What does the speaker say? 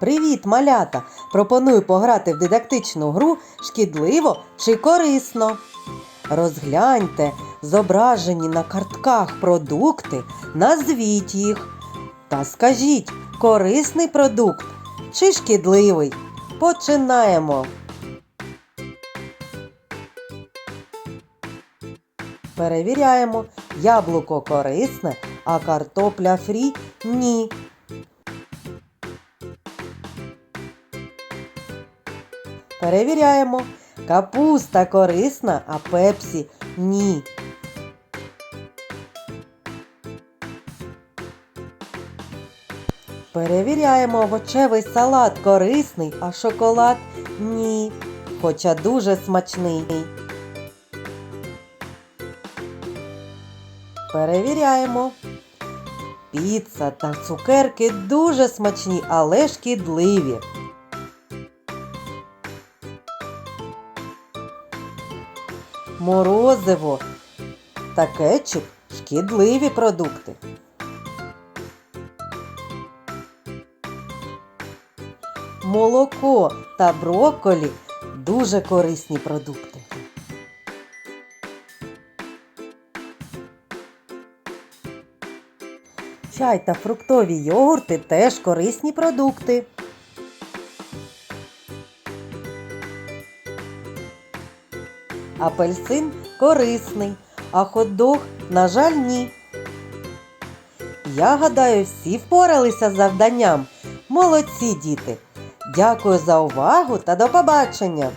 Привіт, малята! Пропоную пограти в дидактичну гру шкідливо чи корисно. Розгляньте зображені на картках продукти, назвіть їх. Та скажіть, корисний продукт чи шкідливий? Починаємо. Перевіряємо. Яблуко корисне, а картопля фрі ні. Перевіряємо. Капуста корисна, а пепсі ні. Перевіряємо овочевий салат корисний, а шоколад ні. Хоча дуже смачний. Перевіряємо. Піца та цукерки дуже смачні, але шкідливі. Морозиво та кетчуп шкідливі продукти. Молоко та брокколі дуже корисні продукти. Чай та фруктові йогурти теж корисні продукти. Апельсин корисний, а хот-дог, на жаль, ні. Я гадаю, всі впоралися з завданням. Молодці діти! Дякую за увагу та до побачення!